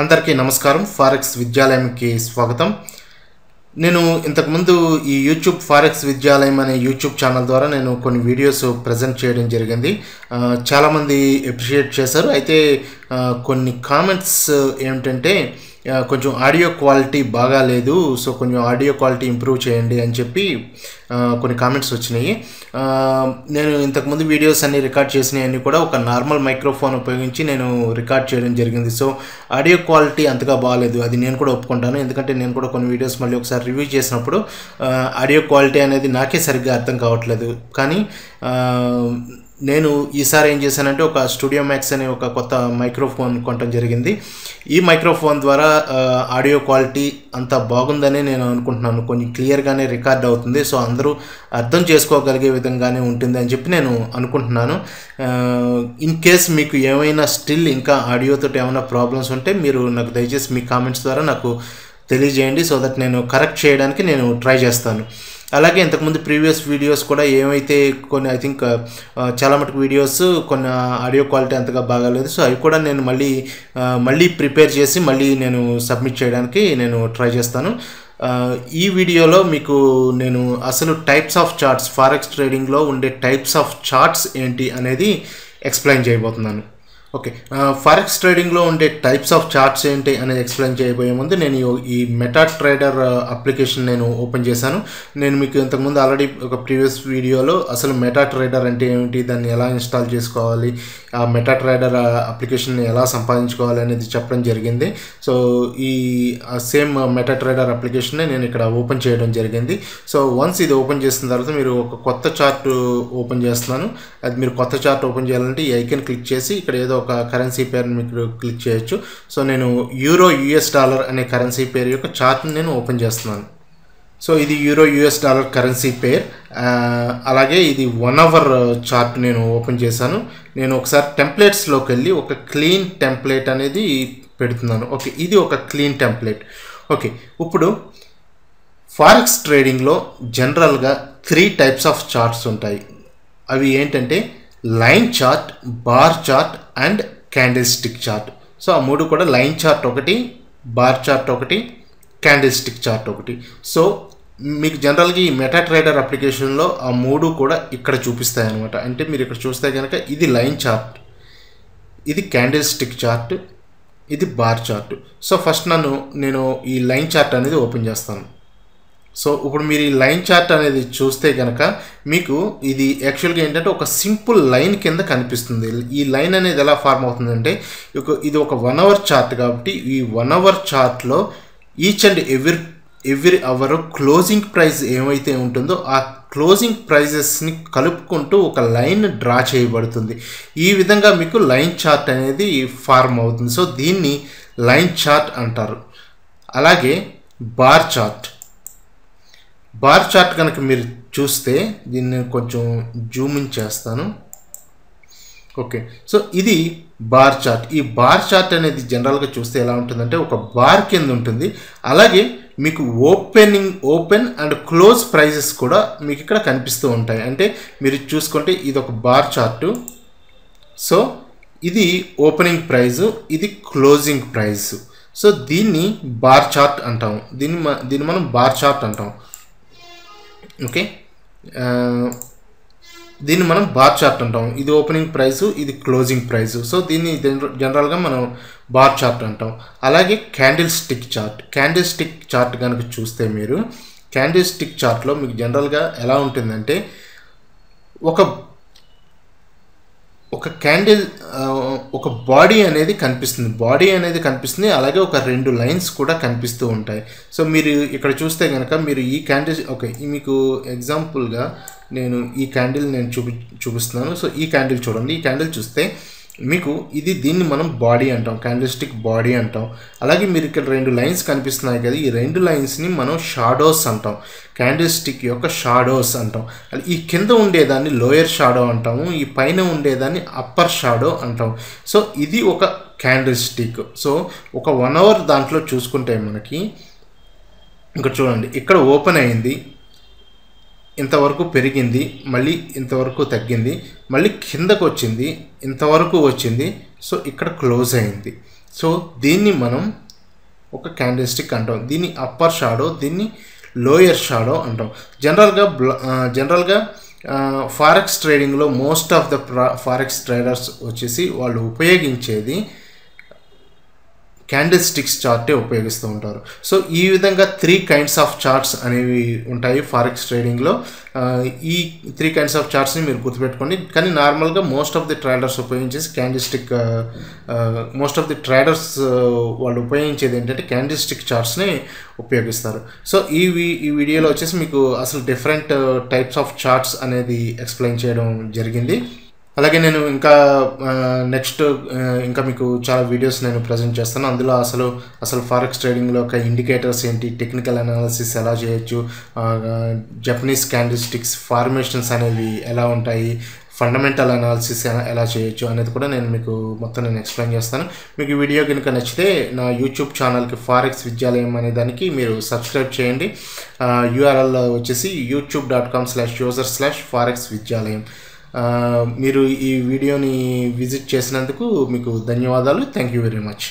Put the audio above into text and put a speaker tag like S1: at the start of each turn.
S1: అందరికీ నమస్కారం. ఫారెక్స్ విద్యాలయంకి స్వాగతం. నేను ఇంతకుముందు ఈ యూట్యూబ్ ఫారెక్స్ విద్యాలయం అనే యూట్యూబ్ ఛానల్ ద్వారా నేను కొన్ని వీడియోస్ ప్రజెంట్ చేయడం జరిగింది. చాలామంది అప్రిషియేట్ చేశారు. అయితే కొన్ని కామెంట్స్ ఏమిటంటే కొంచెం ఆడియో క్వాలిటీ బాగా లేదు సో కొంచెం ఆడియో క్వాలిటీ ఇంప్రూవ్ చేయండి అని చెప్పి కొన్ని కామెంట్స్ వచ్చినాయి. నేను ఇంతకుముందు వీడియోస్ అన్ని రికార్డ్ చేసినవన్నీ కూడా ఒక నార్మల్ మైక్రోఫోన్ ఉపయోగించి నేను రికార్డ్ చేయడం జరిగింది. సో ఆడియో క్వాలిటీ అంతగా బాగాలేదు అది నేను కూడా ఒప్పుకుంటాను. ఎందుకంటే నేను కూడా కొన్ని వీడియోస్ మళ్ళీ ఒకసారి రివ్యూ చేసినప్పుడు ఆడియో క్వాలిటీ అనేది నాకే సరిగ్గా అర్థం కావట్లేదు. కానీ నేను ఈసారి ఏం చేశానంటే ఒక స్టూడియో మ్యాక్స్ అనే ఒక కొత్త మైక్రోఫోన్ కొనడం జరిగింది. ఈ మైక్రోఫోన్ ద్వారా ఆడియో క్వాలిటీ అంత బాగుందని నేను అనుకుంటున్నాను. కొంచెం క్లియర్గానే రికార్డ్ అవుతుంది. సో అందరూ అర్థం చేసుకోగలిగే విధంగానే ఉంటుంది అని చెప్పి నేను అనుకుంటున్నాను. ఇన్ కేస్ మీకు ఏమైనా స్టిల్ ఇంకా ఆడియోతో ఏమైనా ప్రాబ్లమ్స్ ఉంటే మీరు నాకు దయచేసి మీ కామెంట్స్ ద్వారా నాకు తెలియజేయండి. సో దట్ నేను కరెక్ట్ చేయడానికి నేను ట్రై చేస్తాను. అలాగే ఇంతకుముందు ప్రీవియస్ వీడియోస్ కూడా ఏమైతే కొన్ని ఐ థింక్ చాలా మటుకు వీడియోస్ కొన్ని ఆడియో క్వాలిటీ అంతగా బాగాలేదు. సో అవి కూడా నేను మళ్ళీ మళ్ళీ ప్రిపేర్ చేసి మళ్ళీ నేను సబ్మిట్ చేయడానికి నేను ట్రై చేస్తాను. ఈ వీడియోలో మీకు నేను అసలు టైప్స్ ఆఫ్ చార్ట్స్ ఫారెక్స్ ట్రేడింగ్లో ఉండే టైప్స్ ఆఫ్ చార్ట్స్ ఏంటి అనేది ఎక్స్ప్లెయిన్ చేయబోతున్నాను. ఓకే. ఫారెక్స్ ట్రేడింగ్లో ఉండే టైప్స్ ఆఫ్ చార్ట్స్ ఏంటి అనేది ఎక్స్ప్లెయిన్ చేయబోయే ముందు నేను ఈ- మెటా ట్రేడర్ అప్లికేషన్ నేను ఓపెన్ చేశాను. నేను మీకు ఇంతకుముందు ఆల్రెడీ ఒక ప్రీవియస్ వీడియోలో అసలు మెటా ట్రేడర్ అంటే ఏమిటి దాన్ని ఎలా ఇన్స్టాల్ చేసుకోవాలి ఆ మెటా ట్రేడర్ అప్లికేషన్ని ఎలా సంపాదించుకోవాలి అనేది చెప్పడం జరిగింది. సో ఈ సేమ్ మెటా ట్రేడర్ అప్లికేషన్ని నేను ఇక్కడ ఓపెన్ చేయడం జరిగింది. సో వన్స్ ఇది ఓపెన్ చేసిన తర్వాత మీరు ఒక కొత్త చార్ట్ ఓపెన్ చేస్తున్నాను. అది మీరు కొత్త చార్ట్ ఓపెన్ చేయాలంటే ఈ ఐకన్ క్లిక్ చేసి ఇక్కడ ఏదో ఒక కరెన్సీ పేరుని మీకు క్లిక్ చేయొచ్చు. సో నేను యూరో యుఎస్ డాలర్ అనే కరెన్సీ పేరు యొక్క చార్ట్ని నేను ఓపెన్ చేస్తున్నాను. సో ఇది euro US dollar currency pair అలాగే ఇది వన్ అవర్ చార్ట్ నేను ఓపెన్ చేశాను. నేను ఒకసారి టెంప్లెట్స్లోకి వెళ్ళి ఒక క్లీన్ టెంప్లెట్ అనేది పెడుతున్నాను. ఓకే ఇది ఒక క్లీన్ టెంప్లెట్ ఓకే ఇప్పుడు ఫారెక్స్ ట్రేడింగ్లో జనరల్గా త్రీ టైప్స్ ఆఫ్ చార్ట్స్ ఉంటాయి. అవి ఏంటంటే line chart bar chart and candlestick chart. So ఆ మూడు కూడా లైన్ చార్ట్ ఒకటి బార్ చార్ట్ ఒకటి క్యాండిల్ స్టిక్ చార్ట్ ఒకటి. సో మీకు జనరల్గా ఈ మెటా ట్రేడర్ అప్లికేషన్లో ఆ మూడు కూడా ఇక్కడ చూపిస్తాయి అనమాట అంటే మీరు ఇక్కడ చూస్తే కనుక ఇది లైన్ చార్ట్ ఇది క్యాండిల్ స్టిక్ చార్ట్ ఇది బార్ చార్ట్. సో ఫస్ట్ నన్ను నేను ఈ లైన్ చార్ట్ అనేది ఓపెన్ చేస్తాను. సో ఇప్పుడు మీరు ఈ లైన్ చార్ట్ అనేది చూస్తే కనుక మీకు ఇది యాక్చువల్గా ఏంటంటే ఒక సింపుల్ లైన్ కింద కనిపిస్తుంది. ఈ లైన్ అనేది ఎలా ఫార్మ్ అవుతుందంటే ఇది ఒక వన్ అవర్ చార్ట్ కాబట్టి ఈ వన్ అవర్ చార్ట్లో each and every every hour closing price ఏమైతే ఉంటుందో ఆ క్లోజింగ్ ప్రైజెస్ని కలుపుకుంటూ ఒక లైన్ డ్రా చేయబడుతుంది. ఈ విధంగా మీకు లైన్ చార్ట్ అనేది ఫార్మ్ అవుతుంది. సో దీన్ని లైన్ చార్ట్ అంటారు. అలాగే బార్ చార్ట్. బార్ చార్ట్ కనుక మీరు చూస్తే దీన్ని కొంచెం జూమింగ్ చేస్తాను. ఓకే. సో ఇది బార్ చార్ట్. ఈ బార్ చార్ట్ అనేది జనరల్గా చూస్తే ఎలా ఉంటుందంటే ఒక బార్ కింద ఉంటుంది. అలాగే మీకు opening open and close prices కూడా మీకు ఇక్కడ కనిపిస్తూ ఉంటాయి. అంటే మీరు చూసుకుంటే ఇది ఒక బార్ చార్టు. సో ఇది ఓపెనింగ్ ప్రైజు ఇది క్లోజింగ్ ప్రైస్ సో దీన్ని బార్ చార్ట్ అంటాము దీన్ని దీన్ని మనం బార్ చార్ట్ అంటాం. ఓకే? దీన్ని మనం బార్ చార్ట్ అంటాం. ఇది ఓపెనింగ్ ప్రైస్ ఇది క్లోజింగ్ ప్రైస్ సో దీన్ని జనరల్గా మనం బార్ చార్ట్ అంటాం. అలాగే candlestick chart. Candlestick chart కనుక చూస్తే మీరు క్యాండిల్ స్టిక్ చార్ట్లో మీకు జనరల్గా ఎలా ఉంటుందంటే ఒక ఒక క్యాండిల్ ఒక బాడీ అనేది కనిపిస్తుంది. బాడీ అనేది కనిపిస్తుంది. అలాగే ఒక రెండు లైన్స్ కూడా కనిపిస్తూ ఉంటాయి. సో మీరు ఇక్కడ చూస్తే కనుక మీరు ఈ క్యాండిల్ ఓకే ఈ మీకు ఎగ్జాంపుల్గా నేను ఈ క్యాండిల్ నేను చూపి చూపిస్తున్నాను. సో ఈ క్యాండిల్ చూడండి. ఈ క్యాండిల్ చూస్తే మీకు ఇది దీన్ని మనం బాడీ అంటాం క్యాండిల్స్టిక్ బాడీ అంటాం. అలాగే మీరు ఇక్కడ రెండు లైన్స్ కనిపిస్తున్నాయి కదా ఈ రెండు లైన్స్ని మనం షాడోస్ అంటాం క్యాండిల్స్టిక్ యొక్క షాడోస్ అంటాం. ఈ కింద ఉండేదాన్ని లోయర్ షాడో అంటాము ఈ పైన ఉండేదాన్ని అప్పర్ షాడో అంటాం. సో ఇది ఒక క్యాండిల్ స్టిక్ సో ఒక వన్ అవర్ దాంట్లో చూసుకుంటే మనకి ఇక్కడ చూడండి ఇక్కడ ఓపెన్ అయింది. ఇంతవరకు పెరిగింది మళ్ళీ ఇంతవరకు తగ్గింది మళ్ళీ కిందకు వచ్చింది ఇంతవరకు వచ్చింది సో ఇక్కడ క్లోజ్ అయింది. సో దీన్ని మనం ఒక క్యాండిల్స్టిక్ అంటాం. దీన్ని అప్పర్ షాడో దీన్ని లోయర్ షాడో అంటాం. జనరల్గా జనరల్గా ఫారెక్స్ ట్రేడింగ్లో most of the forex traders వచ్చేసి వాళ్ళు ఉపయోగించేది క్యాండిల్ స్టిక్స్ చార్టే ఉపయోగిస్తూ ఉంటారు. సో ఈ విధంగా త్రీ కైండ్స్ ఆఫ్ చార్ట్స్ అనేవి ఉంటాయి ఫారెక్స్ ట్రేడింగ్లో ఈ త్రీ కైండ్స్ ఆఫ్ చార్ట్స్ని మీరు గుర్తుపెట్టుకోండి. కానీ నార్మల్గా most of the traders ఉపయోగించేసి candle stick most of the traders వాళ్ళు ఉపయోగించేది ఏంటంటే క్యాండిల్ స్టిక్ చార్ట్స్ని ఉపయోగిస్తారు. సో ఈ ఈ వీడియోలో వచ్చేసి మీకు అసలు డిఫరెంట్ టైప్స్ ఆఫ్ చార్ట్స్ అనేది ఎక్స్ప్లెయిన్ చేయడం జరిగింది. అలాగే నేను ఇంకా నెక్స్ట్ ఇంకా మీకు చాలా వీడియోస్ నేను ప్రజెంట్ చేస్తాను. అందులో అసలు అసలు ఫారెక్స్ ట్రేడింగ్లో ఒక ఇండికేటర్స్ ఏంటి టెక్నికల్ అనాలిసిస్ ఎలా చేయొచ్చు జపనీస్ క్యాండిల్ స్టిక్స్ ఫార్మేషన్స్ అనేవి ఎలా ఉంటాయి ఫండమెంటల్ అనాలిసిస్ ఎలా చేయొచ్చు అనేది కూడా నేను మీకు మొత్తం నేను ఎక్స్ప్లెయిన్ చేస్తాను. మీకు ఈ వీడియో కనుక నచ్చితే నా యూట్యూబ్ ఛానల్కి ఫారెక్స్ విద్యాలయం అనే దానికి మీరు సబ్స్క్రైబ్ చేయండి. యూఆర్ఎల్ వచ్చేసి YouTube dot com slash user slash forex Vidyalayam. మీరు ఈ వీడియోని విజిట్ చేసినందుకు మీకు ధన్యవాదాలు. Thank you very much